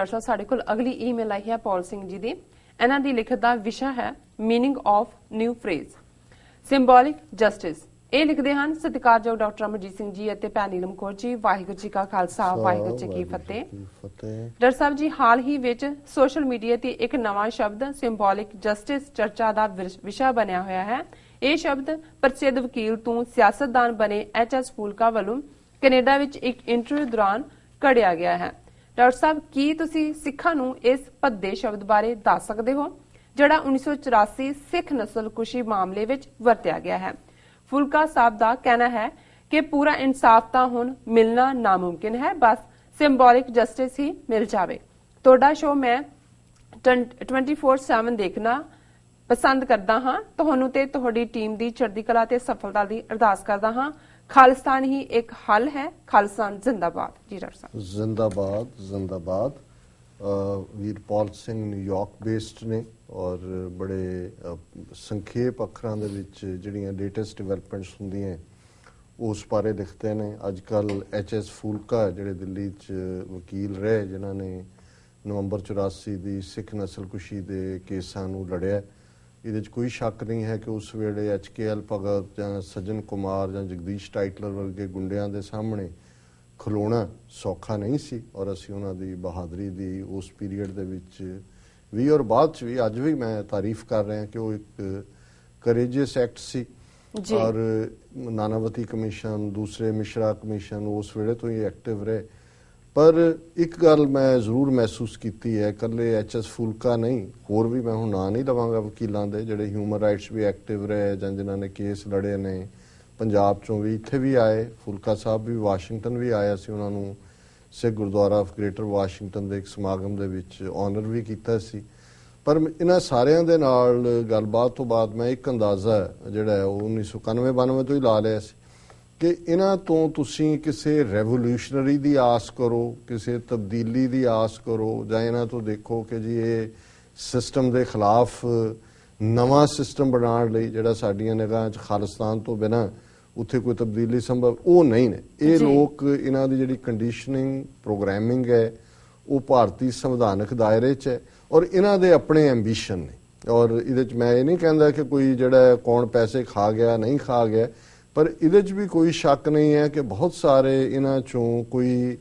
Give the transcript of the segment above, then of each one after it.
Doctor ਸਾਹਿਬ ਸਾਡੇ ਕੋਲ ਅਗਲੀ ਈਮੇਲ ਆਈ ਹੈ ਪੌਲ ਸਿੰਘ ਜੀ ਦੀ ਇਹਨਾਂ ਦੀ ਲਿਖਤ ਦਾ ਵਿਸ਼ਾ ਹੈ meaning of new phrase symbolic justice ਇਹ ਲਿਖਦੇ ਹਨ ਸਤਿਕਾਰਯੋਗ ਡਾਕਟਰ ਅਮਰਜੀਤ ਸਿੰਘ ਜੀ ਅਤੇ ਭੈਣ ਨੀਲਮ ਕੌਰ ਜੀ ਵਾਹਿਗੁਰੂ ਜੀ ਕਾ ਖਾਲਸਾ ਵਾਹਿਗੁਰੂ ਜੀ ਕੀ ਫਤਿਹ ਫਤਿਹ ਡਾਕਟਰ ਸਾਹਿਬ ਜੀ ਹਾਲ ਹੀ ਵਿੱਚ ਸੋਸ਼ਲ ਮੀਡੀਆ ਤੇ ਇੱਕ ਨਵਾਂ ਸ਼ਬਦ ਸਿੰਬੋਲਿਕ ਜਸਟਿਸ ਚਰਚਾ ਦਾ ਵਿਸ਼- ਵਿਸ਼ਾ ਬਣਿਆ ਹੋਇਆ ਹੈ ਇਹ ਸ਼ਬਦ ਪ੍ਰਸਿੱਧ ਵਕੀਲ ਤੋਂ ਸਿਆਸਤਦਾਨ ਬਣੇ ਐਚ ਐਸ ਫੂਲਕਾ ਵੱਲੋਂ ਕੈਨੇਡਾ ਵਿੱਚ ਇੱਕ ਇੰਟਰਵਿਊ ਦੌਰਾਨ ਘੜਿਆ ਗਿਆ ਹੈ ਡਾਕਟਰ ਸਾਹਿਬ, ਕੀ ਤੁਸੀਂ ਸਿੱਖਾਂ ਨੂੰ ਇਸ ਭੱਦੇ ਸ਼ਬਦ ਬਾਰੇ ਦੱਸ ਸਕਦੇ ਹੋ, ਜਿਹੜਾ 1984 ਸਿੱਖ ਨਸਲਕੁਸ਼ੀ ਮਾਮਲੇ ਵਿੱਚ ਵਰਤਿਆ ਗਿਆ ਹੈ? ਫੁਲਕਾ ਸਾਹਿਬ ਦਾ ਕਹਿਣਾ ਹੈ ਕਿ ਪੂਰਾ ਇਨਸਾਫ ਤਾਂ ਹੁਣ ਮਿਲਣਾ ਨਾਮੁਮਕਿਨ ਹੈ, ਬਸ ਸਿੰਬੋਲਿਕ ਜਸਟਿਸ ਹੀ ਮਿਲ ਜਾਵੇ। ਤੁਹਾਡਾ ਸ਼ੋ ਮੈਂ 24/7 ਦੇਖਣਾ ਪਸੰਦ ਕਰਦਾ ਹਾਂ। ਤੁਹਾਨੂੰ ਤੇ ਤੁਹਾਡੀ ਟੀਮ ਦੀ ਚੜ੍ਹਦੀ ਕਲਾ ਤੇ ਸਫਲਤਾ ਦੀ ਅਰਦਾਸ ਕਰਦਾ ਹਾਂ। ਖਾਲਿਸਤਾਨ ਹੀ ਇੱਕ ਹੱਲ ਹੈ, ਖਾਲਿਸਤਾਨ ਜ਼ਿੰਦਾਬਾਦ। ਜੀ ਡਾਕਟਰ ਸਾਹਿਬ। ਜ਼ਿੰਦਾਬਾਦ ਜ਼ਿੰਦਾਬਾਦ। ਵੀਰਪਾਲ ਸਿੰਘ ਨਿਊਯਾਰਕ ਬੇਸਡ ਨੇ ਔਰ ਬੜੇ ਸੰਖੇਪ ਅੱਖਰਾਂ ਦੇ ਵਿੱਚ ਜਿਹੜੀਆਂ ਲੇਟੈਸਟ ਡਿਵੈਲਪਮੈਂਟਸ ਹੁੰਦੀਆਂ ਉਸ ਬਾਰੇ ਲਿਖਦੇ ਨੇ। ਅੱਜ ਕੱਲ ਐਚ ਐਸ ਫੂਲਕਾ, ਜਿਹੜੇ ਦਿੱਲੀ 'ਚ ਵਕੀਲ ਰਹੇ, ਜਿਨ੍ਹਾਂ ਨੇ ਨਵੰਬਰ 84 ਦੀ ਸਿੱਖ ਨਸਲਕੁਸ਼ੀ ਦੇ ਕੇਸਾਂ ਨੂੰ ਲੜਿਆ ਇਹਦੇ 'ਚ ਕੋਈ ਸ਼ੱਕ ਨਹੀਂ ਹੈ ਕਿ ਉਸ ਵੇਲੇ ਐਚ ਕੇ ਐਲ ਭਗਤ ਜਾਂ ਸੱਜਣ ਕੁਮਾਰ ਜਾਂ ਜਗਦੀਸ਼ ਟਾਈਟਲਰ ਵਰਗੇ ਗੁੰਡਿਆਂ ਦੇ ਸਾਹਮਣੇ ਖਲੋਣਾ ਸੌਖਾ ਨਹੀਂ ਸੀ ਔਰ ਅਸੀਂ ਉਹਨਾਂ ਦੀ ਬਹਾਦਰੀ ਦੀ ਉਸ ਪੀਰੀਅਡ ਦੇ ਵਿੱਚ ਵੀ ਔਰ ਬਾਅਦ ਚ ਵੀ ਅੱਜ ਵੀ ਮੈਂ ਤਾਰੀਫ ਕਰ ਰਿਹਾ ਕਿ ਉਹ ਇੱਕ ਕਰੇਜੀਅਸ ਐਕਟ ਸੀ। ਔਰ ਨਾਨਾਵਤੀ ਕਮਿਸ਼ਨ ਦੂਸਰੇ ਮਿਸ਼ਰਾ ਕਮਿਸ਼ਨ ਉਸ ਵੇਲੇ ਤੋਂ ਹੀ ਐਕਟਿਵ ਰਹੇ ਪਰ ਇੱਕ ਗੱਲ ਮੈਂ ਜ਼ਰੂਰ ਮਹਿਸੂਸ ਕੀਤੀ ਹੈ ਕੱਲੇ ਐਚਐਸ ਫੂਲਕਾ ਨਹੀਂ, ਹੋਰ ਵੀ ਮੈਂ ਹੁਣ ਨਾਂ ਨਹੀਂ ਲਵਾਂਗਾ ਵਕੀਲਾਂ ਦੇ, ਜਿਹੜੇ ਹਿਊਮਨ ਰਾਈਟਸ ਵੀ ਐਕਟਿਵ ਰਹੇ ਜਾਂ ਜਿਨ੍ਹਾਂ ਨੇ ਕੇਸ ਲੜੇ ਨੇ, ਪੰਜਾਬ ਚੋਂ ਵੀ ਇੱਥੇ ਵੀ ਆਏ, ਫੁਲਕਾ ਸਾਹਿਬ ਵੀ ਵਾਸ਼ਿੰਗਟਨ ਵੀ ਆਇਆ ਸੀ, ਉਹਨਾਂ ਨੂੰ Sikh Gurdwara of Greater Washington ਦੇ ਇੱਕ ਸਮਾਗਮ ਦੇ ਵਿੱਚ ਆਨਰ ਵੀ ਕੀਤਾ ਸੀ। ਪਰ ਇਹਨਾਂ ਸਾਰਿਆਂ ਦੇ ਨਾਲ ਗੱਲਬਾਤ ਤੋਂ ਬਾਅਦ ਮੈਂ ਇੱਕ ਅੰਦਾਜ਼ਾ ਜਿਹੜਾ ਹੈ, ਉਹ 1991 92 ਤੋਂ ਹੀ ਲਾ ਲਿਆ ਸੀ। ਕਿ ਇਹਨਾਂ ਤੋਂ ਤੁਸੀਂ ਕਿਸੇ ਰੈਵੋਲੂਸ਼ਨਰੀ ਦੀ ਆਸ ਕਰੋ ਕਿਸੇ ਤਬਦੀਲੀ ਦੀ ਆਸ ਕਰੋ ਜਾਂ ਇਹਨਾਂ ਤੋਂ ਦੇਖੋ ਕਿ ਜੀ ਇਹ ਸਿਸਟਮ ਦੇ ਖਿਲਾਫ ਨਵਾਂ ਸਿਸਟਮ ਬਣਾਉਣ ਲਈ ਜਿਹੜਾ ਸਾਡੀਆਂ ਨਿਗਾਹਾਂ 'ਚ ਖਾਲਿਸਤਾਨ ਤੋਂ ਬਿਨਾ ਉੱਥੇ ਕੋਈ ਤਬਦੀਲੀ ਸੰਭਵ ਉਹ ਨਹੀਂ ਨੇ ਇਹ। ਲੋਕ ਇਹਨਾਂ ਦੀ ਜਿਹੜੀ ਕੰਡੀਸ਼ਨਿੰਗ ਪ੍ਰੋਗਰਾਮਿੰਗ ਹੈ ਉਹ ਭਾਰਤੀ ਸੰਵਿਧਾਨਕ ਦਾਇਰੇ 'ਚ ਹੈ ਔਰ ਇਹਨਾਂ ਦੇ ਆਪਣੇ ਐਂਬੀਸ਼ਨ ਨੇ ਔਰ ਇਹਦੇ 'ਚ ਮੈਂ ਇਹ ਨਹੀਂ ਕਹਿੰਦਾ ਕਿ ਕੋਈ ਜਿਹੜਾ ਕੌਣ ਪੈਸੇ ਖਾ ਗਿਆ ਨਹੀਂ ਖਾ ਗਿਆ ਪਰ ਇਹਦੇ 'ਚ ਵੀ ਕੋਈ ਸ਼ੱਕ ਨਹੀਂ ਹੈ ਕਿ ਬਹੁਤ ਸਾਰੇ ਇਹਨਾਂ 'ਚੋਂ ਕੋਈ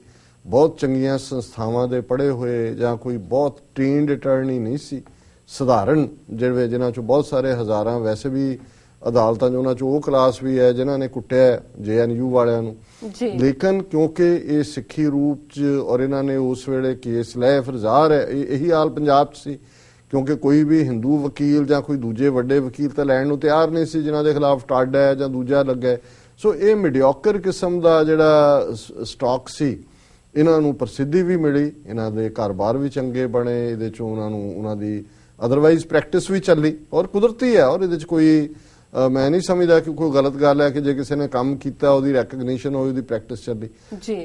ਬਹੁਤ ਚੰਗੀਆਂ ਸੰਸਥਾਵਾਂ ਦੇ ਪੜ੍ਹੇ ਹੋਏ ਜਾਂ ਕੋਈ ਬਹੁਤ ਟ੍ਰੇਨਡ ਅਟਾਰਨੀ ਨਹੀਂ ਸੀ ਸਧਾਰਨ ਜਿਹੜੇ ਜਿਨ੍ਹਾਂ 'ਚੋਂ ਬਹੁਤ ਸਾਰੇ ਹਜ਼ਾਰਾਂ ਵੈਸੇ ਵੀ ਅਦਾਲਤਾਂ 'ਚ ਉਹਨਾਂ 'ਚੋਂ ਉਹ ਕਲਾਸ ਵੀ ਹੈ ਜਿਨ੍ਹਾਂ ਨੇ ਕੁੱਟਿਆ ਜੇਐਨਯੂ ਵਾਲਿਆਂ ਨੂੰ। ਜੀ। ਲੇਕਿਨ ਕਿਉਂਕਿ ਇਹ ਸਿੱਖੀ ਰੂਪ ਚ ਔਰ ਇਹਨਾਂ ਨੇ ਉਸ ਵੇਲੇ ਕੇਸ ਲਏ ਫਿਰ ਜ਼ਾਹਰ ਹੈ ਇਹ- ਇਹੀ ਹਾਲ ਪੰਜਾਬ 'ਚ ਸੀ। ਕਿਉਂਕਿ ਕੋਈ ਵੀ ਹਿੰਦੂ ਵਕੀਲ ਜਾਂ ਕੋਈ ਦੂਜੇ ਵੱਡੇ ਵਕੀਲ ਤਾਂ ਲੈਣ ਨੂੰ ਤਿਆਰ ਨਹੀਂ ਸੀ, ਜਿਨ੍ਹਾਂ ਦੇ ਖਿਲਾਫ ਟਾਡ ਹੈ ਜਾਂ ਦੂਜਾ ਲੱਗਾ ਹੈ। ਸੋ ਇਹ ਮੀਡੀਓਕਰ ਕਿਸਮ ਦਾ ਜਿਹੜਾ ਸਟਾਕ ਸੀ, ਇਹਨਾਂ ਨੂੰ ਪ੍ਰਸਿੱਧੀ ਵੀ ਮਿਲੀ, ਇਹਨਾਂ ਦੇ ਕਾਰੋਬਾਰ ਵੀ ਚੰਗੇ ਬਣੇ, ਇਹਦੇ ਚੋਂ ਉਹਨਾਂ ਨੂੰ, ਉਹਨਾਂ ਦੀ ਅਦਰਵਾਈਜ਼ ਪ੍ਰੈਕਟਿਸ ਵੀ ਚੱਲੀ ਔਰ ਕੁਦਰਤੀ ਹੈ, ਔਰ ਇਹਦੇ ਚ ਕੋਈ ਮੈਂ ਨਹੀਂ ਸਮਝਦਾ ਕਿ ਕੋਈ ਗਲਤ ਗੱਲ ਹੈ ਕਿ ਜੇ ਕਿਸੇ ਨੇ ਕੰਮ ਕੀਤਾ ਉਹਦੀ ਰੈਕਗਨੀਸ਼ਨ ਹੋਈ ਉਹਦੀ ਪ੍ਰੈਕਟਿਸ ਚੱਲੀ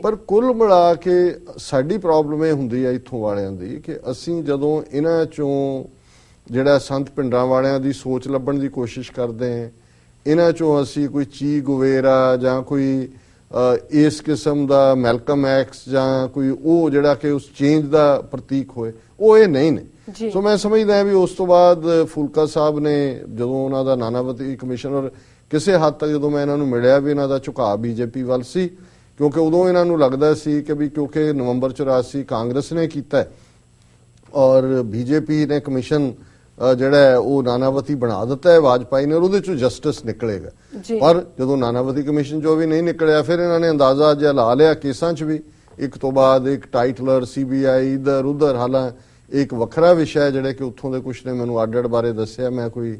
ਪਰ ਕੁੱਲ ਮਿਲਾ ਕੇ ਸਾਡੀ ਪ੍ਰੋਬਲਮ ਇਹ ਹੁੰਦੀ ਹੈ ਇੱਥੋਂ ਵਾਲਿਆਂ ਦੀ ਕਿ ਅਸੀਂ ਜਦੋਂ ਇਹਨਾਂ ਚੋਂ ਜਿਹੜਾ ਸੰਤ ਪਿੰਡਾਂ ਵਾਲਿਆਂ ਦੀ ਸੋਚ ਲੱਭਣ ਦੀ ਕੋਸ਼ਿਸ਼ ਕਰਦੇ ਹਾਂ ਇਹਨਾਂ ਚੋਂ ਅਸੀਂ ਕੋਈ ਚੀ ਗੁਵੇਰਾ ਜਾਂ ਕੋਈ ਇਸ ਕਿਸਮ ਦਾ ਮੈਲਕਮ ਐਕਸ ਜਾਂ ਕੋਈ ਉਹ ਜਿਹੜਾ ਕਿ ਉਸ ਚੇਂਜ ਦਾ ਪ੍ਰਤੀਕ ਹੋਏ ਉਹ ਇਹ ਨਹੀਂ ਨੇ। ਸੋ ਮੈਂ ਸਮਝਦਾ ਹਾਂ ਵੀ ਉਸ ਤੋਂ ਬਾਅਦ ਫੁਲਕਾ ਸਾਹਿਬ ਨੇ ਜਦੋਂ ਉਹਨਾਂ ਦਾ ਨਾਨਾਵਤੀ ਕਮਿਸ਼ਨਰ ਕਿਸੇ ਹੱਦ ਤੱਕ ਜਦੋਂ ਮੈਂ ਇਹਨਾਂ ਨੂੰ ਮਿਲਿਆ ਵੀ ਇਹਨਾਂ ਦਾ ਝੁਕਾਅ ਬੀਜੇਪੀ ਵੱਲ ਸੀ ਕਿਉਂਕਿ ਉਦੋਂ ਇਹਨਾਂ ਨੂੰ ਲੱਗਦਾ ਸੀ ਕਿ ਵੀ ਕਿਉਂਕਿ ਨਵੰਬਰ 84 ਕਾਂਗਰਸ ਨੇ ਕੀਤਾ ਔਰ ਬੀਜੇਪੀ ਨੇ ਕਮਿਸ਼ਨ ਜਿਹੜਾ ਹੈ ਉਹ ਨਾਨਾਵਤੀ ਬਣਾ ਦਿੱਤਾ ਹੈ ਵਾਜਪਾਈ ਨੇ ਔਰ ਉਹਦੇ ਚੋਂ ਜਸਟਿਸ ਨਿਕਲੇਗਾ। ਪਰ ਜਦੋਂ ਨਾਨਾਵਤੀ ਕਮਿਸ਼ਨ ਜੋ ਵੀ ਨਹੀਂ ਨਿਕਲਿਆ ਫਿਰ ਇਹਨਾਂ ਨੇ ਅੰਦਾਜ਼ਾ ਜਿਹਾ ਲਾ ਲਿਆ ਕੇਸਾਂ 'ਚ ਵੀ। ਇੱਕ ਤੋਂ ਬਾਅਦ ਇੱਕ ਟਾਈਟਲਰ ਸੀਬੀਆਈ ਇਧਰ ਉਧਰ ਹਾਲਾਂ ਇੱਕ ਵੱਖਰਾ ਵਿਸ਼ਾ ਹੈ ਜਿਹੜੇ ਕਿ ਉੱਥੋਂ ਦੇ ਕੁਝ ਨੇ ਮੈਨੂੰ ਅੱਡ-ਅੱਡ ਬਾਰੇ ਦੱਸਿਆ। ਮੈਂ ਕੋਈ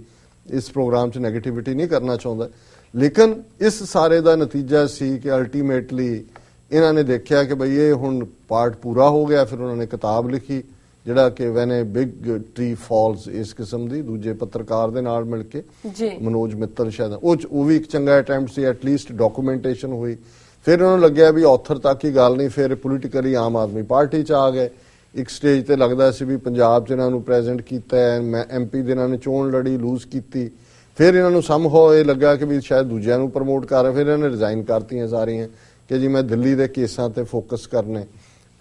ਇਸ ਪ੍ਰੋਗਰਾਮ 'ਚ 네ਗੇਟਿਵਿਟੀ ਨਹੀਂ ਕਰਨਾ ਚਾਹੁੰਦਾ। ਲੇਕਿਨ ਇਸ ਸਾਰੇ ਦਾ ਨਤੀਜਾ ਸੀ ਕਿ ਅਲਟੀਮੇਟਲੀ ਇਹਨਾਂ ਨੇ ਦੇਖਿਆ ਕਿ ਭਈ ਇਹ ਹੁਣ ਪਾਰਟ ਪੂਰਾ ਹੋ ਗਿਆ ਫਿਰ ਉਹਨਾਂ ਨੇ ਕਿਤਾਬ ਲਿਖੀ ਜਿਹੜਾ ਕਿ when a big tree falls ਇਸ ਕਿਸਮ ਦੀ ਦੂਜੇ ਪੱਤਰਕਾਰ ਦੇ ਨਾਲ ਮਿਲ ਕੇ ਜੀ। ਮਨੋਜ ਮਿੱਤਲ ਸ਼ਾਇਦ ਉਹ ਉਹ ਵੀ ਇੱਕ ਚੰਗਾ ਅਟੈਂਪਟ ਸੀ ਐਟਲੀਸਟ ਡਾਕੂਮੈਂਟੇਸ਼ਨ ਹੋਈ। ਫਿਰ ਉਹਨਾਂ ਨੂੰ ਲੱਗਿਆ ਵੀ ਆਥਰ ਤੱਕ ਹੀ ਗੱਲ ਨਹੀਂ ਫਿਰ ਪੋਲੀਟੀਕਲੀ ਆਮ ਆਦਮੀ ਪਾਰਟੀ 'ਚ ਆ ਗਏ। ਇੱਕ ਸਟੇਜ ਤੇ ਲੱਗਦਾ ਸੀ ਵੀ ਪੰਜਾਬ 'ਚ ਇਹਨਾਂ ਨੂੰ ਪ੍ਰੈਜ਼ੈਂਟ ਕੀਤਾ ਹੈ, ਮੈਂ ਐਮਪੀ ਦੇ ਇਹਨਾਂ ਨੇ ਚੋਣ ਲੜੀ ਲੂਜ਼ ਕੀਤੀ। ਫਿਰ ਇਹਨਾਂ ਨੂੰ ਸਮ ਹੋ ਇਹ ਲੱਗਾ ਕਿ ਵੀ ਸ਼ਾਇਦ ਦੂਜਿਆਂ ਨੂੰ ਪ੍ਰਮੋਟ ਕਰ ਰਹੇ, ਫਿਰ ਇਹਨਾਂ ਨੇ ਰਿਜ਼ਾਈਨ ਕਰਤੀਆਂ ਸਾਰੀਆਂ ਕਿ ਜੀ ਮੈਂ ਦਿੱਲੀ ਦੇ ਕੇਸਾਂ ਤੇ ਫੋਕਸ ਕਰਨੇ।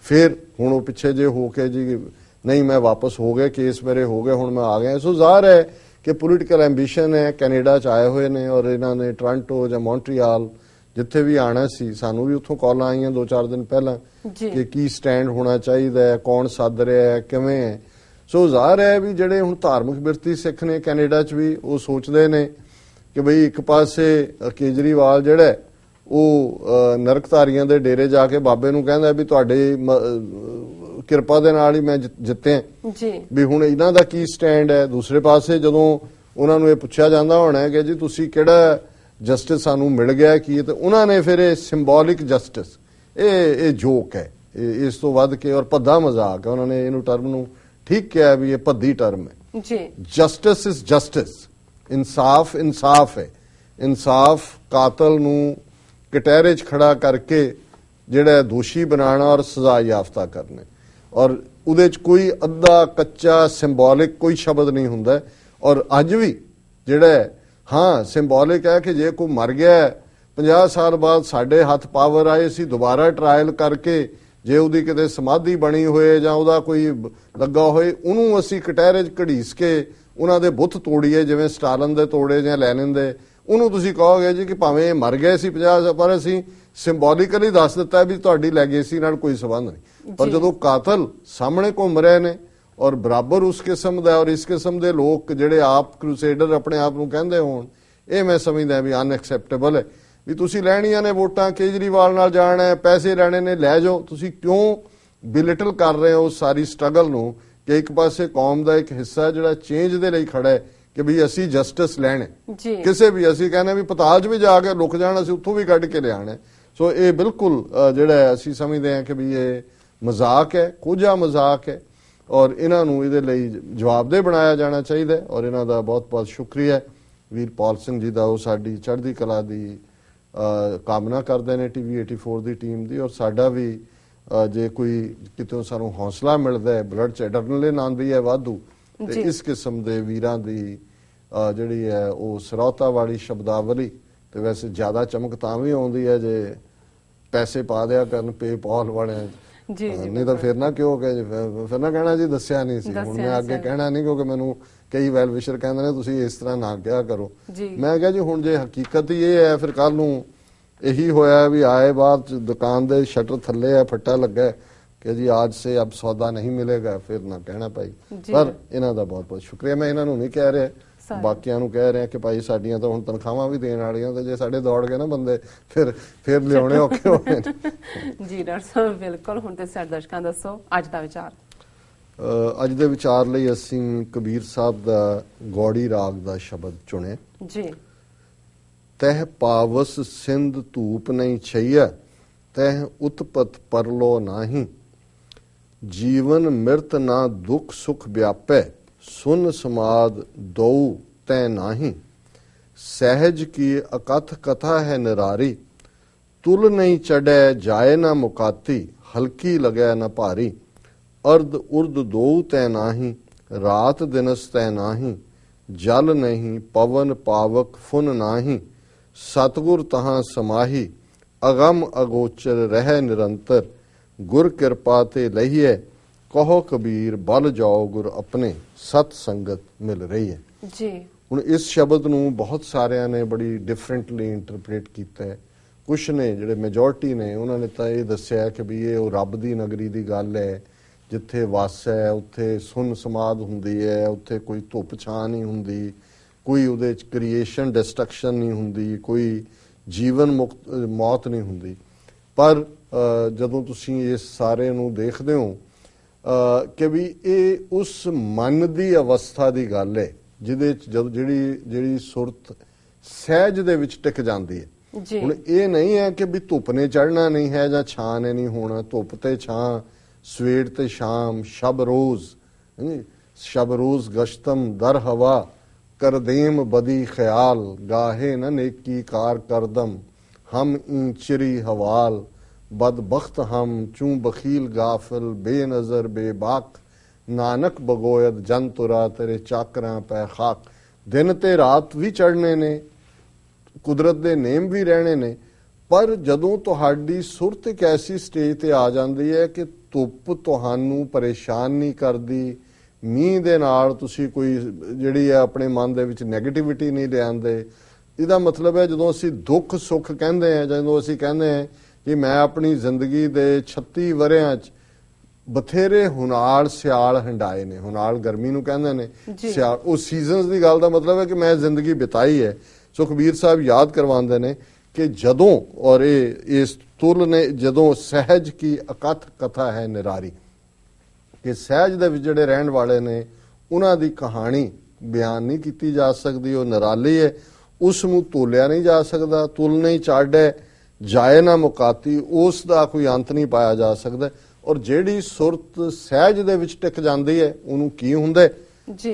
ਫਿਰ ਹੁਣ ਉਹ ਪਿੱਛੇ ਜੇ ਹੋ ਕੇ ਜੀ, ਨਹੀਂ, ਮੈਂ ਵਾਪਸ ਹੋ ਗਿਆ ਕੇਸ ਮੇਰੇ ਹੋ ਗਏ, ਹੁਣ ਮੈਂ ਆ ਗਿਆ। ਸੋ ਜ਼ਾਹਰ ਹੈ ਕਿ ਪੋਲੀਟੀਕਲ ਐਂਬੀਸ਼ਨ ਹੈ, ਕੈਨੇਡਾ ਚ ਆਏ ਹੋਏ ਨੇ ਔਰ ਇਹਨਾਂ ਨੇ ਟੋਰਾਂਟੋ ਜਾਂ ਮੌਂਟਰੀਆਲ ਜਿੱਥੇ ਵੀ ਆਣਾ ਸੀ ਸਾਨੂੰ ਵੀ ਉੱਥੋਂ ਕਾਲਾਂ ਆਈਆਂ ਦੋ ਚਾਰ ਦਿਨ ਪਹਿਲਾਂ। ਕਿ ਕੀ ਸਟੈਂਡ ਹੋਣਾ ਚਾਹੀਦਾ ਹੈ ਕੌਣ ਸੱਦ ਰਿਹਾ ਹੈ ਕਿਵੇਂ ਹੈ। ਸੋ ਜ਼ਾਹਰ ਹੈ ਵੀ ਜਿਹੜੇ ਹੁਣ ਧਾਰਮਿਕ ਬਿਰਤੀ ਸਿੱਖ ਨੇ ਕੈਨੇਡਾ 'ਚ ਵੀ ਉਹ ਸੋਚਦੇ ਨੇ ਕਿ ਬਈ ਇੱਕ ਪਾਸੇ ਕੇਜਰੀਵਾਲ ਜਿਹੜਾ ਉਹ ਨਰਕਧਾਰੀਆਂ ਦੇ ਡੇਰੇ ਜਾ ਕੇ ਬਾਬੇ ਨੂੰ ਕਹਿੰਦਾ ਵੀ ਤੁਹਾਡੇ ਕਿਰਪਾ ਦੇ ਨਾਲ ਹੀ ਮੈਂ ਜਿੱਤ- ਜੀ। ਵੀ ਹੁਣ ਇਹਨਾਂ ਦਾ ਕੀ ਸਟੈਂਡ ਹੈ? ਦੂਸਰੇ ਪਾਸੇ ਜਦੋਂ ਉਹਨਾਂ ਨੂੰ ਇਹ ਪੁੱਛਿਆ ਜਾਂਦਾ ਹੋਣਾ ਹੈ ਕਿ ਜੀ ਤੁਸੀਂ ਕਿਹੜਾ ਜਸਟਿਸ ਸਾਨੂੰ ਮਿਲ ਗਿਆ ਕੀ ਤੇ ਉਹਨਾਂ ਨੇ ਫਿਰ ਇਹ ਸਿੰਬੋਲਿਕ ਜਸਟਿਸ ਇਹ ਇਹ ਜੋਕ ਹੈ। ਇਸ ਤੋਂ ਵੱਧ ਕੇ ਔਰ ਭੱਦਾ ਮਜ਼ਾਕ ਹੈ। ਉਹਨਾਂ ਨੇ ਇਹਨੂੰ ਟਰਮ ਨੂੰ ਠੀਕ ਕਿਹਾ ਵੀ ਇਹ ਭੱਦੀ ਟਰਮ ਹੈ। ਜੀ। ਜਸਟਿਸ ਇਜ਼ ਜਸਟਿਸ ਇਨਸਾਫ ਇਨਸਾਫ ਹੈ। ਇਨਸਾਫ ਕਾਤਲ ਨੂੰ ਕਟਹਿਰੇ 'ਚ ਖੜਾ ਕਰਕੇ ਜਿਹੜਾ ਦੋਸ਼ੀ ਬਣਾਉਣਾ ਔਰ ਸਜ਼ਾ ਯਾਫਤਾ ਕਰਨਾ ਔਰ ਉਹਦੇ 'ਚ ਕੋਈ ਅੱਧਾ ਕੱਚਾ ਸਿੰਬੋਲਿਕ ਕੋਈ ਸ਼ਬਦ ਨਹੀਂ ਹੁੰਦਾ। ਔਰ ਅੱਜ ਵੀ ਜਿਹੜਾ ਹੈ, ਸਿੰਬੋਲਿਕ ਹੈ ਕਿ ਜੇ ਕੋਈ ਮਰ ਗਿਆ ਹੈ, 50 ਸਾਲ ਬਾਅਦ ਸਾਡੇ ਹੱਥ ਪਾਵਰ ਆਏ ਸੀ ਦੁਬਾਰਾ ਟਰਾਇਲ ਕਰਕੇ ਜੇ ਉਹਦੀ ਕਿਤੇ ਸਮਾਧੀ ਬਣੀ ਹੋਏ ਜਾਂ ਉਹਦਾ ਕੋਈ ਲੱਗਾ ਹੋਏ ਉਹਨੂੰ ਅਸੀਂ ਕਟਹਿਰੇ 'ਚ ਘੜੀਸ ਕੇ ਉਹਨਾਂ ਦੇ ਬੁੱਤ ਤੋੜੀਏ ਜਿਵੇਂ ਸਟਾਲਨ ਦੇ ਤੋੜੇ ਜਾਂ ਲੈਨਿਨ ਦੇ ਉਹਨੂੰ ਤੁਸੀਂ ਕਹੋਗੇ ਜੀ ਕਿ ਭਾਵੇਂ ਇਹ ਮਰ ਗਏ ਸੀ 50 ਸਾਲ ਪਰ ਅਸੀਂ ਸਿੰਬੋਲਿਕਲੀ ਦੱਸ ਦਿੱਤਾ ਵੀ ਤੁਹਾਡੀ ਲੈਗੇਸੀ ਨਾਲ ਕੋਈ ਸੰਬੰਧ ਨਹੀਂ ਪਰ। ਜਦੋਂ ਕਾਤਲ ਸਾਹਮਣੇ ਘੁੰਮ ਰਹੇ ਨੇ ਔਰ ਬਰਾਬਰ ਉਸ ਕਿਸਮ ਦਾ ਔਰ ਇਸ ਕਿਸਮ ਦੇ ਲੋਕ ਜਿਹੜੇ ਆਪ ਕਰੂਸੇਡਰ ਆਪਣੇ ਆਪ ਨੂੰ ਕਹਿੰਦੇ ਹੋਣ ਇਹ ਮੈਂ ਸਮਝਦਾ ਵੀ ਅਨਐਕਸੈਪਟੇਬਲ ਹੈ। ਵੀ ਤੁਸੀਂ ਲੈਣੀਆਂ ਨੇ ਵੋਟਾਂ ਕੇਜਰੀਵਾਲ ਨਾਲ ਜਾਣਾ ਹੈ ਪੈਸੇ ਲੈਣੇ ਨੇ ਲੈ ਜਾਓ। ਤੁਸੀਂ ਕਿਉਂ ਬਿਲਿਟਲ ਕਰ ਰਹੇ ਹੋ ਸਾਰੀ ਸਟਰਗਲ ਨੂੰ ਕਿ ਇੱਕ ਪਾਸੇ ਕੌਮ ਦਾ ਇੱਕ ਹਿੱਸਾ ਜਿਹੜਾ ਚੇਂਜ ਦੇ ਲਈ ਖੜਾ ਹੈ ਕਿ ਵੀ ਅਸੀਂ ਜਸਟਿਸ ਲੈਣੇ ਜੀ। ਕਿਸੇ ਵੀ ਅਸੀਂ ਕਹਿੰਦੇ ਵੀ ਪਤਾਲ 'ਚ ਵੀ ਜਾ ਕੇ ਲੁਕ ਜਾਣ ਅਸੀਂ ਉੱਥੋਂ ਵੀ ਕੱਢ ਕੇ ਲਿਆਣਾ। ਸੋ ਇਹ ਬਿਲਕੁਲ ਜਿਹੜਾ ਅਸੀਂ ਸਮਝਦੇ ਹਾਂ ਕਿ ਵੀ ਇਹ ਮਜ਼ਾਕ ਹੈ ਕੋਝਾ ਮਜ਼ਾਕ ਹੈ। ਔਰ ਇਹਨਾਂ ਨੂੰ ਇਹਦੇ ਲਈ ਜਵਾਬਦੇਹ ਬਣਾਇਆ ਜਾਣਾ ਚਾਹੀਦਾ ਹੈ ਔਰ ਇਹਨਾਂ ਦਾ ਬਹੁਤ-ਬਹੁਤ ਸ਼ੁਕਰੀਆ ਹੈ। ਵੀਰਪਾਲ ਸਿੰਘ ਜੀ ਦਾ ਉਹ ਸਾਡੀ ਚੜ੍ਹਦੀ ਕਲਾ ਦੀ ਕਾਮਨਾ ਕਰਦੇ ਨੇ ਟੀਵੀ 84 ਦੀ ਟੀਮ ਦੀ ਔਰ ਸਾਡਾ ਵੀ ਜੇ ਕੋਈ ਕਿਤੋਂ ਸਾਨੂੰ ਹੌਸਲਾ ਮਿਲਦਾ ਹੈ ਬਲੱਡ ਚ ਐਡਰਨਲਿਨ ਆਉਂਦੀ ਹੈ ਵਾਧੂ ਤੇ। ਇਸ ਕਿਸਮ ਦੇ ਵੀਰਾਂ ਦੀ ਜਿਹੜੀ ਹੈ ਉਹ ਸਰੋਤਾ ਵਾਲੀ ਸ਼ਬਦਾਵਲੀ ਤੇ ਵੈਸੇ ਜ਼ਿਆਦਾ ਚਮਕ ਤਾਂ ਵੀ ਆਉਂਦੀ ਹੈ ਜੇ ਪੈਸੇ ਪਾ ਦਿਆ ਕਰਨ ਪੇਪਾਲ ਵਾਲਿਆਂ। ਜੀ, ਨਹੀਂ ਤਾਂ ਫਿਰ ਨਾ ਕਿਉਂ ਕਹੇ ਜੀ, ਫਿਰ ਨਾ ਕਹਿਣਾ ਜੀ ਦੱਸਿਆ ਨਹੀਂ ਸੀ ਹੁਣ ਮੈਂ ਅੱਗੇ। ਕਹਿਣਾ ਨਹੀਂ ਕਿਉਂਕਿ ਮੈਨੂੰ ਕਈ ਵੈਲ ਵਿਸ਼ਰ ਕਹਿੰਦੇ ਨੇ ਤੁਸੀਂ ਇਸ ਤਰ੍ਹਾਂ ਨਾ ਕਿਹਾ ਕਰੋ। ਮੈਂ ਕਿਹਾ ਜੀ ਹੁਣ ਜੇ ਹਕੀਕਤ ਹੀ ਇਹ ਹੈ ਫਿਰ ਕੱਲ ਨੂੰ ਇਹੀ ਹੋਇਆ ਵੀ ਆਏ ਬਾਅਦ ਚ ਦੁਕਾਨ ਦੇ ਸ਼ਟਰ ਥੱਲੇ ਹੈ ਫੱਟਾ ਲੱਗਾ ਕਿ ਜੀ ਅੱਜ ਸੇ ਅਬ ਸੌਦਾ ਨਹੀਂ ਮਿਲੇਗਾ ਫਿਰ ਨਾ ਕਹਿਣਾ ਭਾਈ। ਪਰ ਇਹਨਾਂ ਦਾ ਬਹੁਤ ਬਹੁਤ ਸ਼ੁਕਰੀਆ ਮੈਂ ਇਹਨਾਂ ਨੂੰ ਨਹੀਂ ਕਹਿ ਰਿਹਾ। ਬਾਕੀਆਂ ਨੂੰ ਕਹਿ ਰਿਹਾ ਕਿ ਭਾਈ ਸਾਡੀਆਂ ਤਾਂ ਹੁਣ ਤਨਖਾਹਾਂ ਵੀ ਦੇਣ ਵਾਲੀਆਂ ਤੇ ਜੇ ਸਾਡੇ ਦੌੜ ਗਏ ਨਾ ਬੰਦੇ ਫਿਰ ਫਿਰ ਲਿਆਉਣੇ ਔਖੇ ਹੋਣੇ ਜੀ ਡਾਕਟਰ ਸਾਹਿਬ ਬਿਲਕੁਲ ਹੁਣ ਤੇ ਸਾਡੇ ਦਰਸ਼ਕਾਂ ਦੱਸੋ ਅੱਜ ਦਾ ਵਿਚਾਰ। ਅ, ਅੱਜ ਦੇ ਵਿਚਾਰ ਲਈ ਅਸੀਂ ਕਬੀਰ ਸਾਹਿਬ ਦਾ ਗੌੜੀ ਰਾਗ ਦਾ ਸ਼ਬਦ ਚੁਣਿਆ। ਜੀ। ਤਹ ਪਾਵਸ ਸਿੰਧ ਧੂਪ ਨਹੀਂ ਛਈਆ ਤਹ ਉਤਪਤ ਪਰਲੋ ਨਾਹੀ। ਜੀਵਨ ਮਿਰਤ ਨਾ ਦੁਖ ਸੁਖ ਵਿਆਪੈ ਸੁਨ ਸਮਾਦ ਦਉ ਤੈ ਨਾਹੀ, ਸਹਿਜ ਕੀ ਅਕਥ ਕਥਾ ਹੈ ਨਿਰਾਰੀ, ਤੁਲ ਨਹੀਂ ਚੜੈ ਜਾਏ ਨਾ ਮੁਕਾਤੀ, ਹਲਕੀ ਲਗੈ ਨਾ ਭਾਰੀ, ਅਰਧ ਉਰਦ ਦੋ ਤੈ ਨਾਹੀ, ਰਾਤ ਦਿਨਸ ਤੈ ਨਾਹੀ, ਜਲ ਨਹੀਂ ਪਵਨ ਪਾਵਕ ਫੁਨ ਨਾਹੀ, ਸਤਗੁਰ ਤਹਾਂ ਸਮਾਹੀ, ਅਗਮ ਅਗੋਚਰ ਰਹਿ ਨਿਰੰਤਰ, ਗੁਰ ਕਿਰਪਾ ਤੇ ਲਹੀਐ ਕਹੋ ਕਬੀਰ ਬਲ ਜਾਓ ਗੁਰ ਆਪਣੇ ਸਤ ਸੰਗਤ ਮਿਲ ਰਹੀ ਹੈ। ਜੀ। ਹੁਣ ਇਸ ਸ਼ਬਦ ਨੂੰ ਬਹੁਤ ਸਾਰਿਆਂ ਨੇ ਬੜੀ ਡਿਫਰੈਂਟਲੀ ਇੰਟਰਪ੍ਰੀਟ ਕੀਤਾ ਹੈ। ਕੁਝ ਨੇ ਜਿਹੜੇ ਮੈਜੋਰਟੀ ਨੇ ਉਹਨਾਂ ਨੇ ਤਾਂ ਇਹ ਦੱਸਿਆ ਕਿ ਵੀ ਇਹ ਉਹ ਰੱਬ ਦੀ ਨਗਰੀ ਦੀ ਗੱਲ ਹੈ ਜਿੱਥੇ ਵਸ ਹੈ ਉੱਥੇ ਸੁਨ ਸਮਾਦ ਹੁੰਦੀ ਹੈ ਉੱਥੇ ਕੋਈ ਧੁੱਪ ਛਾਂ ਨਹੀਂ ਹੁੰਦੀ ਕੋਈ ਉਹਦੇ ਚ ਕ੍ਰੀਏਸ਼ਨ ਡਿਸਟਰਕਸ਼ਨ ਨਹੀਂ ਹੁੰਦੀ ਕੋਈ ਜੀਵਨ ਮੁਕਤ ਮੌਤ ਨਹੀਂ ਹੁੰਦੀ। ਪਰ ਜਦੋਂ ਤੁਸੀਂ ਇਸ ਸਾਰੇ ਨੂੰ ਦੇਖਦੇ ਹੋ ਕਿ ਵੀ ਇਹ ਉਸ ਮਨ ਦੀ ਅਵਸਥਾ ਦੀ ਗੱਲ ਹੈ ਜਿਹਦੇ ਚ ਜਦ ਜਿਹੜੀ ਜਿਹੜੀ ਸੁਰਤ ਸਹਿਜ ਦੇ ਵਿੱਚ ਟਿਕ ਜਾਂਦੀ ਹੈ। ਹੁਣ ਇਹ ਨਹੀਂ ਹੈ ਕਿ ਵੀ ਧੁੱਪ ਨੇ ਚੜਨਾ ਨਹੀਂ ਹੈ ਜਾਂ ਛਾਂ ਨੇ ਨਹੀਂ ਹੋਣਾ ਧੁੱਪ ਤੇ ਛਾਂ ਸਵੇਰ ਤੇ ਸ਼ਾਮ ਸ਼ਬ ਰੋਜ਼ ਹੈਂਜੀ ਸ਼ਬ ਰੋਜ਼ ਗਸ਼ਤਮ ਦਰ ਹਵਾ ਕਰਦੇਮ ਬਦੀ ਖਿਆਲ ਗਾਹੇ ਨ ਨੇਕੀ ਕਾਰ ਕਰਦਮ ਹਮ ਇਨ ਚਿਰੀ ਹਵਾਲ ਬਦਬਖਤ ਹਮ, ਚੂੰ ਬਖੀਲ ਗਾਫਿਲ, ਬੇਨਜ਼ਰ, ਬੇਬਾਕ। ਨਾਨਕ ਬਗੋਇਦ ਜਨ ਤੁਰਾ, ਤੇਰੇ ਚਾਕਰਾਂ ਪੈ ਖਾਕ। ਦਿਨ ਤੇ ਰਾਤ ਵੀ ਚੜਨੇ ਨੇ, ਕੁਦਰਤ ਦੇ ਨੇਮ ਵੀ ਰਹਿਣੇ ਨੇ। ਪਰ ਜਦੋਂ ਤੁਹਾਡੀ ਸੁਰਤ ਇੱਕ ਐਸੀ ਸਟੇਜ ਤੇ ਆ ਜਾਂਦੀ ਹੈ ਕਿ ਧੁੱਪ ਤੁਹਾਨੂੰ ਪਰੇਸ਼ਾਨ ਨਹੀਂ ਕਰਦੀ, ਮੀਂਹ ਦੇ ਨਾਲ ਤੁਸੀਂ ਕੋਈ ਜਿਹੜੀ ਹੈ ਆਪਣੇ ਮਨ ਦੇ ਵਿੱਚ 네ਗੇਟਿਵਿਟੀ ਨਹੀਂ ਲਿਆਉਂਦੇ ਇਹਦਾ ਮਤਲਬ ਹੈ ਜਦੋਂ ਅਸੀਂ ਦੁੱਖ ਸੁੱਖ ਕਹਿੰਦੇ ਆ ਜਦੋਂ ਅਸੀਂ ਕਹਿੰਦੇ ਆ ਕਿ ਮੈਂ ਆਪਣੀ ਜ਼ਿੰਦਗੀ ਦੇ 36 ਵਰਿਆਂ 'ਚ ਬਥੇਰੇ ਹੁਨਾਲ ਸਿਆਲ ਹੰਡਾਏ ਨੇ। ਹੁਨਾਲ ਗਰਮੀ ਨੂੰ ਕਹਿੰਦੇ ਨੇ। ਸਿਆਲ ਉਹ ਸੀਜ਼ਨਸ ਦੀ ਗੱਲ ਦਾ ਮਤਲਬ ਹੈ ਕਿ ਮੈਂ ਜ਼ਿੰਦਗੀ ਬਿਤਾਈ ਹੈ। ਸੋ ਕਬੀਰ ਸਾਹਿਬ ਯਾਦ ਕਰਵਾਉਂਦੇ ਨੇ ਕਿ ਜਦੋਂ ਔਰ ਇਹ ਇਸ ਤੁਲ ਨੇ ਜਦੋਂ ਸਹਿਜ ਕੀ ਅਕਥ ਕਥਾ ਹੈ ਨਿਰਾਰੀ ਕਿ ਸਹਿਜ ਦੇ ਵਿੱਚ ਜਿਹੜੇ ਰਹਿਣ ਵਾਲੇ ਨੇ ਉਹਨਾਂ ਦੀ ਕਹਾਣੀ ਬਿਆਨ ਨਹੀਂ ਕੀਤੀ ਜਾ ਸਕਦੀ ਉਹ ਨਿਰਾਲੀ ਹੈ। ਉਸ ਨੂੰ ਤੋਲਿਆ ਨਹੀਂ ਜਾ ਸਕਦਾ ਤੁਲ ਨਹੀਂ ਚਾੜੈ ਜਾਏ ਨਾ ਮੁਕਾਤੀ ਉਸ ਦਾ ਕੋਈ ਅੰਤ ਨਹੀਂ ਪਾਇਆ ਜਾ ਸਕਦਾ। ਔਰ ਜਿਹੜੀ ਸੁਰਤ ਸਹਿਜ ਦੇ ਵਿੱਚ ਟਿਕ ਜਾਂਦੀ ਹੈ ਉਹਨੂੰ ਕੀ ਹੁੰਦਾ।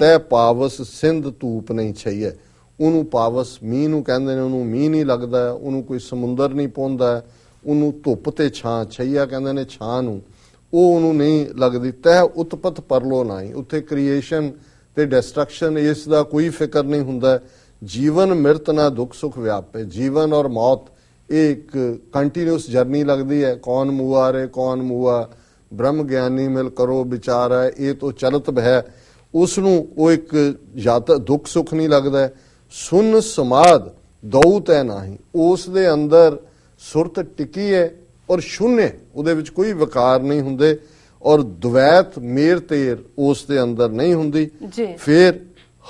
ਤੈ ਪਾਵਸ ਸਿੰਧ ਧੂਪ ਨਹੀਂ ਛਈਏ ਉਹਨੂੰ ਪਾਵਸ ਮੀਂਹ ਨੂੰ ਕਹਿੰਦੇ ਨੇ ਉਹਨੂੰ ਮੀਂਹ ਨਹੀਂ ਲੱਗਦਾ ਉਹਨੂੰ ਕੋਈ ਸਮੁੰਦਰ ਨਹੀਂ ਪਹੁੰਚਦਾ ਉਹਨੂੰ ਧੁੱਪ ਤੇ ਛਾਂ ਛਈਆ ਕਹਿੰਦੇ ਨੇ ਛਾਂ ਨੂੰ। ਉਹ ਉਹਨੂੰ ਨਹੀਂ ਲੱਗਦੀ ਤੈ ਉਤਪਤ ਪਰਲੋ ਨਹੀਂ। ਉੱਥੇ ਕ੍ਰੀਏਸ਼ਨ ਤੇ ਡਿਸਟਰਕਸ਼ਨ ਇਸ ਦਾ ਕੋਈ ਫਿਕਰ ਨਹੀਂ ਹੁੰਦਾ। ਜੀਵਨ ਮਿਰਤ ਨਾ ਦੁੱਖ ਸੁਖ ਵਿਆਪੇ। ਜੀਵਨ ਔਰ ਮੌਤ ਇਹ ਇੱਕ ਕੰਟੀਨਿਊਸ ਜਰਨੀ ਲੱਗਦੀ ਹੈ ਕੌਣ ਮੂਆ ਰੇ ਕੌਣ ਮੂਆ ਬ੍ਰਹਮ ਗਿਆਨੀ ਮਿਲ ਕਰੋ ਵਿਚਾਰ ਹੈ ਇਹ ਤੋਂ ਚਲਤ ਬਹਿ ਉਸ ਨੂੰ ਉਹ ਇੱਕ ਜਤ ਦੁੱਖ ਸੁੱਖ ਨਹੀਂ ਲੱਗਦਾ ਹੈ। ਸੁਨ ਸਮਾਦ ਦਉ ਤੈ ਨਹੀਂ ਉਸ ਦੇ ਅੰਦਰ ਸੁਰਤ ਟਿਕੀ ਹੈ ਔਰ ਸ਼ੂਨਯ ਹੈ। ਉਹਦੇ ਵਿੱਚ ਕੋਈ ਵਿਕਾਰ ਨਹੀਂ ਹੁੰਦੇ ਔਰ ਦ્વੈਤ ਮੇਰ ਤੇਰ ਉਸ ਦੇ ਅੰਦਰ ਨਹੀਂ ਹੁੰਦੀ। ਫਿਰ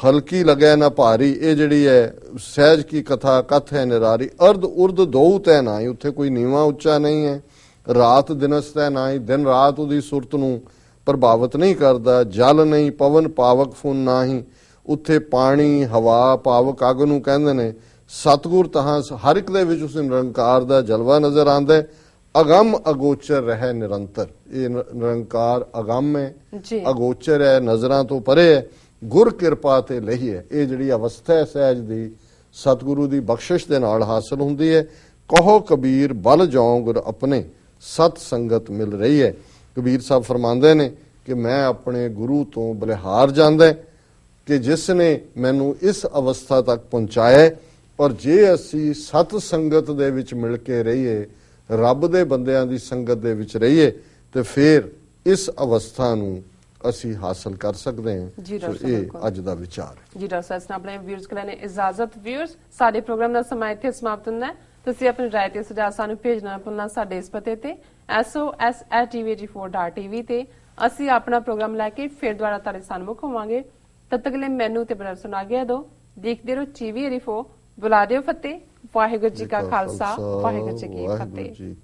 ਹਲਕੀ ਲਗੈ ਨਾ ਭਾਰੀ ਇਹ ਜਿਹੜੀ ਹੈ ਸਹਿਜ ਕੀ ਕਥਾ ਕਥ ਹੈ ਨਿਰਾਰੀ। ਅਰਧ ਉਰਧ ਦੋ ਤੈ ਨਾਹੀ ਉੱਥੇ ਕੋਈ ਨੀਵਾ ਉੱਚਾ ਨਹੀਂ ਹੈ। ਰਾਤ ਦਿਨਸ ਤੈ ਨਾਹੀ ਦਿਨ ਰਾਤ ਉਹਦੀ ਸੁਰਤ ਨੂੰ ਪ੍ਰਭਾਵਿਤ ਨਹੀਂ ਕਰਦਾ। ਜਲ ਨਹੀਂ ਪਵਨ ਪਾਵਕ ਫੁਨ ਨਾਹੀ। ਉੱਥੇ ਪਾਣੀ ਹਵਾ ਪਾਵਕ ਅਗ ਨੂੰ ਕਹਿੰਦੇ ਨੇ ਸਤਗੁਰ ਤਹਾਂ ਹਰ ਇੱਕ ਦੇ ਵਿੱਚ ਉਸ ਨਿਰੰਕਾਰ ਦਾ ਜਲਵਾ ਨਜ਼ਰ ਆਉਂਦਾ ਹੈ। ਅਗੰਮ ਅਗੋਚਰ ਰਹਿ ਨਿਰੰਤਰ। ਇਹ ਨਿਰੰਕਾਰ ਅਗੰਮ ਹੈ। ਅਗੋਚਰ ਹੈ ਨਜ਼ਰਾਂ ਤੋਂ ਪਰੇ ਹੈ। ਗੁਰ ਕਿਰਪਾ ਤੇ ਲਈ ਹੈ ਇਹ ਜਿਹੜੀ ਅਵਸਥਾ ਹੈ ਸਹਿਜ ਦੀ, ਸਤਿਗੁਰੂ ਦੀ ਬਖਸ਼ਿਸ਼ ਦੇ ਨਾਲ ਹਾਸਲ ਹੁੰਦੀ ਹੈ। ਕਹੋ ਕਬੀਰ, ਬਲ ਜਾਉ ਗੁਰ ਆਪਣੇ, ਸਤ ਸੰਗਤ ਮਿਲ ਰਹੀ ਹੈ। ਕਬੀਰ ਸਾਹਿਬ ਫਰਮਾਉਂਦੇ ਨੇ ਕਿ ਮੈਂ ਆਪਣੇ ਗੁਰੂ ਤੋਂ ਬਲਿਹਾਰ ਜਾਂਦਾ ਕਿ ਜਿਸ ਨੇ ਮੈਨੂੰ ਇਸ ਅਵਸਥਾ ਤੱਕ ਪਹੁੰਚਾਇਆ ਔਰ ਜੇ ਅਸੀਂ ਸਤ ਸੰਗਤ ਦੇ ਵਿੱਚ ਮਿਲ ਕੇ ਰਹੀਏ, ਰੱਬ ਦੇ ਬੰਦਿਆਂ ਦੀ ਸੰਗਤ ਦੇ ਵਿੱਚ ਰਹੀਏ, ਤੇ ਫਿਰ ਇਸ ਅਵਸਥਾ ਨੂੰ ਅਸੀਂ ਹਾਸਲ ਕਰ ਸਕਦੇ ਹਾਂ। ਸੋ ਇਹ। ਅੱਜ ਦਾ ਵਿਚਾਰ ਹੈ। ਜੀ ਡਾਕਟਰ ਸਾਹਿਬ ਨੇ ਆਪਣੇ ਵਿਊਅਰਸ ਕੋਲ ਨੇ ਇਜਾਜ਼ਤ ਵਿਊਅਰਸ ਸਾਡੇ ਪ੍ਰੋਗਰਾਮ ਦਾ ਸਮਾਂ ਇੱਥੇ ਸਮਾਪਤ ਹੁੰਦਾ ਹੈ। ਤੁਸੀਂ ਆਪਣੀ ਰਾਏ ਤੇ ਸੁਝਾਅ ਸਾਨੂੰ ਭੇਜਣਾ ਭੁੱਲਣਾ ਸਾਡੇ ਇਸ ਪਤੇ ਤੇ sos@tvg4.tv ਤੇ। ਅਸੀਂ ਆਪਣਾ ਪ੍ਰੋਗਰਾਮ ਲੈ ਕੇ ਫਿਰ ਦੁਬਾਰਾ ਤੁਹਾਡੇ ਸਾਹਮਣੇ ਹੋਵਾਂਗੇ। ਤਦ ਤੱਕ ਲਈ ਮੈਨੂੰ ਤੇ ਬਰਰ ਸੁਣਾ ਗਿਆ ਦੋ ਦੇਖਦੇ ਰਹੋ ਟੀਵੀ ਰਿਫੋ ਬੁਲਾ ਦਿਓ ਫਤਿਹ। ਵਾਹਿਗੁਰੂ ਜੀ ਕਾ ਖਾਲਸਾ। ਵਾਹਿਗੁਰੂ ਜੀ ਕੀ ਫਤਿਹ।